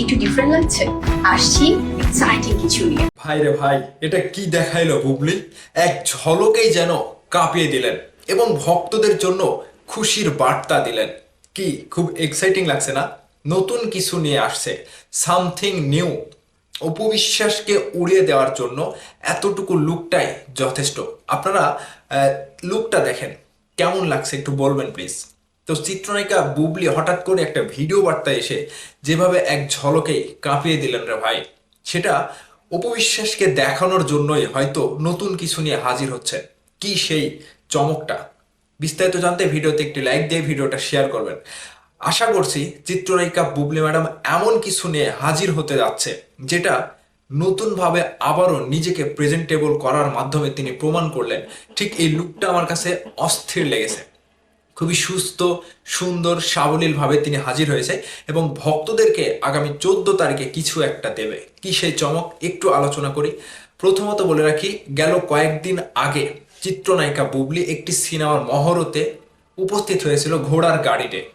একটু ডিফারেন্ট লাগছে। আসছি এক্সাইটিং কিছু নিয়ে। ভাই রে ভাই, এটা কি দেখাইলো বুবলি? এক ঝলকেই যেন কাঁপিয়ে দিলেন এবং ভক্তদের জন্য খুশির বার্তা দিলেন। কি, খুব এক্সাইটিং লাগছে না? নতুন কিছু নিয়ে আসছে। সামথিং নিউ অপবিশ্বাসকে উড়িয়ে দেওয়ার জন্য এতটুকু লুকটাই যথেষ্ট। আপনারা লুকটা দেখেন। কেমন লাগছে একটু বলবেন প্লিজ তো চিত্রনায়িকা বুবলি হঠাৎ করে একটা ভিডিও বার্তা এসে যেভাবে এক ঝলকেই কাঁপিয়ে দিলেন রে ভাই, সেটা উপবিশ্বাসকে দেখানোর জন্যই হয়তো নতুন কিছু নিয়ে হাজির হচ্ছে। কি সেই চমকটা? বিস্তারিত জানতে ভিডিওতে একটি লাইক দিয়ে ভিডিওটা শেয়ার করবেন। আশা করছি চিত্রনায়িকা বুবলি ম্যাডাম এমন কিছু নিয়ে হাজির হতে যাচ্ছে, যেটা নতুনভাবে আবারও নিজেকে প্রেজেন্টেবল করার মাধ্যমে তিনি প্রমাণ করলেন। ঠিক এই লুকটা আমার কাছে অস্থির লেগেছে। খুবই সুস্থ, সুন্দর, সাবলীলভাবে তিনি হাজির হয়েছে এবং ভক্তদেরকে আগামী চোদ্দ তারিখে কিছু একটা দেবে। কি সেই চমক? একটু আলোচনা করি। প্রথমত বলে রাখি, গেল কয়েকদিন আগে চিত্রনায়িকা বুবলি একটি সিনেমার মহরতে উপস্থিত হয়েছিল ঘোড়ার গাড়িতে।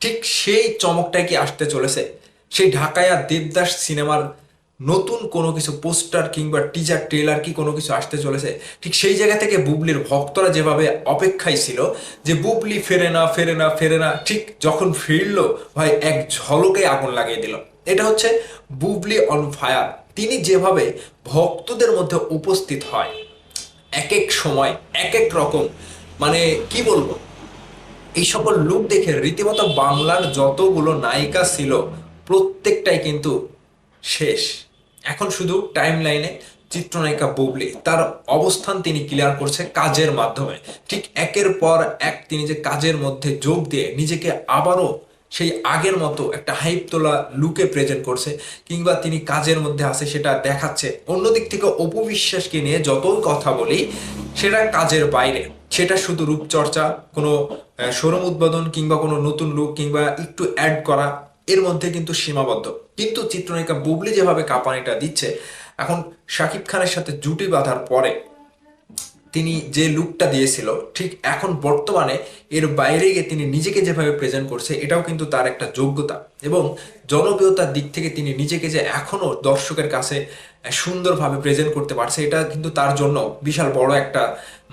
ঠিক সেই চমকটাই কি আসতে চলেছে? সেই ঢাকায়া দেবদাস সিনেমার নতুন কোনো কিছু পোস্টার কিংবা টিজার ট্রেলার কি কোনো কিছু আসতে চলেছে, ঠিক সেই জায়গা থেকে বুবলির ভক্তরা যেভাবে অপেক্ষায় ছিল যে বুবলি ফেরে না ফেরে না ফেরে না, ঠিক যখন ফিরলো, ভাই এক ঝলকে আগুন লাগিয়ে দিল। এটা হচ্ছে বুবলি অন ফায়ার তিনি যেভাবে ভক্তদের মধ্যে উপস্থিত হয় এক এক সময় এক এক রকম মানে কি বলব? এই সকল লুক দেখে রীতিমতো বাংলার যতগুলো নায়িকা ছিল, প্রত্যেকটাই কিন্তু শেষ। এখন শুধু টাইম লাইনে চিত্রনায়িকা বুবলি, তার অবস্থান তিনি ক্লিয়ার করছে কাজের মাধ্যমে। ঠিক একের পর এক তিনি যে কাজের মধ্যে যোগ দিয়ে নিজেকে আবারও সেই আগের মতো একটা হাইপ তোলা লুকে প্রেজেন্ট করছে, কিংবা তিনি কাজের মধ্যে আছে সেটা দেখাচ্ছে। অন্যদিক থেকে অপবিশ্বাসকে নিয়ে যতই কথা বলি, সেটা কাজের বাইরে। সেটা শুধু রূপচর্চা, কোনো শোরুম উদ্বোধন কিংবা কোনো নতুন লুক কিংবা একটু অ্যাড করা, এর মধ্যে কিন্তু সীমাবদ্ধ। কিন্তু চিত্রনায়িকা বুবলি যেভাবে কাঁপানিটা দিচ্ছে, এখন শাকিব খানের সাথে জুটি বাঁধার পরে তিনি যে লুকটা দিয়েছিল, ঠিক এখন বর্তমানে এর বাইরে গিয়ে তিনি নিজেকে যেভাবে প্রেজেন্ট করছে, এটাও কিন্তু তার একটা যোগ্যতা। এবং জনপ্রিয়তার দিক থেকে তিনি নিজেকে যে এখনও দর্শকের কাছে সুন্দরভাবে প্রেজেন্ট করতে পারছে, এটা কিন্তু তার জন্য বিশাল বড় একটা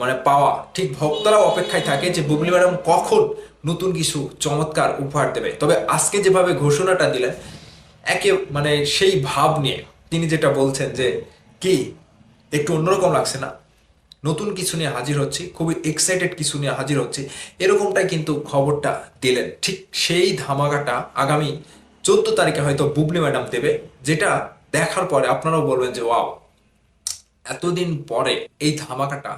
মানে পাওয়া। ঠিক ভক্তরাও অপেক্ষায় থাকে যে বুবলি ম্যাডাম কখন নতুন কিছু চমৎকার উপহার দেবে। তবে আজকে যেভাবে ঘোষণাটা দিলেন একে মানে সেই ভাব নিয়ে তিনি যেটা বলছেন যে, কি? একটু অন্যরকম লাগছে না? নতুন কিছু নিয়ে হাজির হচ্ছি, খুবই এক্সাইটেড কিছু নিয়ে হাজির হচ্ছি। এরকমটাই কিন্তু খবরটা দিলেন। ঠিক সেই ধামাকাটা আগামী চোদ্দ তারিখে হয়তো বুবলি ম্যাডাম দেবে, যেটা দেখার পরে আপনারাও বলবেন যে, ওয়াও। এতদিন পরে এই ধামাকাটা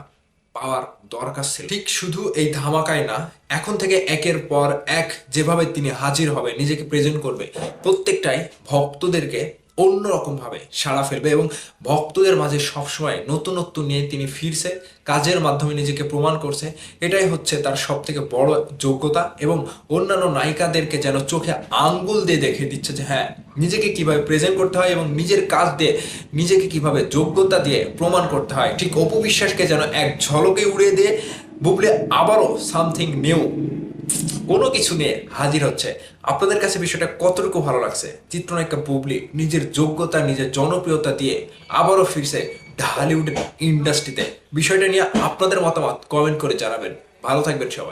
পাওয়ার দরকার ছিল। ঠিক শুধু এই ধামাকায় না, এখন থেকে একের পর এক যেভাবে তিনি হাজির হবে, নিজেকে প্রেজেন্ট করবে, প্রত্যেকটাই ভক্তদেরকে অন্যরকম ভাবে সাড়া ফেলবে এবং ভক্তদের মাঝে সবসময় নতুনত্ব নিয়ে তিনি ফিরছে, কাজের মাধ্যমে নিজেকে প্রমাণ করছে। এটাই হচ্ছে তার সব থেকে বড় যোগ্যতা এবং অন্যান্য নায়িকাদেরকে যেন চোখে আঙ্গুল দিয়ে দেখে দিচ্ছে যে হ্যাঁ নিজেকে কীভাবে প্রেজেন্ট করতে হয় এবং নিজের কাজ দিয়ে নিজেকে কীভাবে যোগ্যতা দিয়ে প্রমাণ করতে হয়। ঠিক অপবিশ্বাসকে যেন এক ঝলকে উড়িয়ে দিয়ে, বুবলে আবারও সামথিং নিউ কোনো কিছু নিয়ে হাজির হচ্ছে। আপনাদের কাছে বিষয়টা কতটুকু ভালো লাগছে? চিত্রনায়িকা বুবলি নিজের যোগ্যতা, নিজের জনপ্রিয়তা দিয়ে আবারও ফিরছে ঢালিউড ইন্ডাস্ট্রিতে বিষয়টা নিয়ে আপনাদের মতামত কমেন্ট করে জানাবেন। ভালো থাকবেন সবাই।